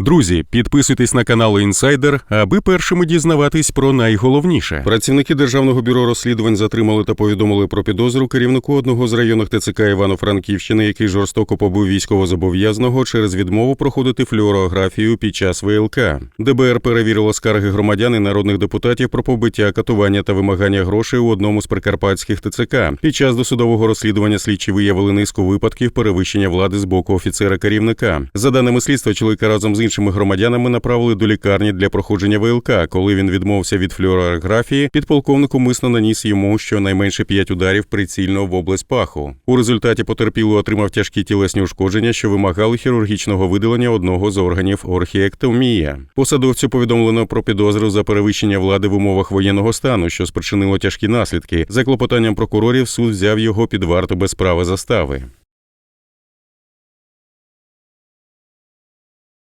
Друзі, підписуйтесь на канал Інсайдер, аби першими дізнаватись про найголовніше. Працівники державного бюро розслідувань затримали та повідомили про підозру керівнику одного з районних ТЦК Івано-Франківщини, який жорстоко побив військовозобов'язаного через відмову проходити флюорографію під час ВЛК. ДБР перевірило скарги громадян і народних депутатів про побиття, катування та вимагання грошей у одному з прикарпатських ТЦК. Під час досудового розслідування слідчі виявили низку випадків перевищення влади з боку офіцера керівника. За даними слідства, чоловіка разом з іншими громадянами направили до лікарні для проходження ВЛК. Коли він відмовився від флюорографії, підполковник умисно наніс йому щонайменше п'ять ударів прицільно в область паху. У результаті потерпілий отримав тяжкі тілесні ушкодження, що вимагали хірургічного видалення одного з органів орхіектомія. Посадовцю повідомлено про підозру за перевищення влади в умовах воєнного стану, що спричинило тяжкі наслідки. За клопотанням прокурорів суд взяв його під варту без права застави.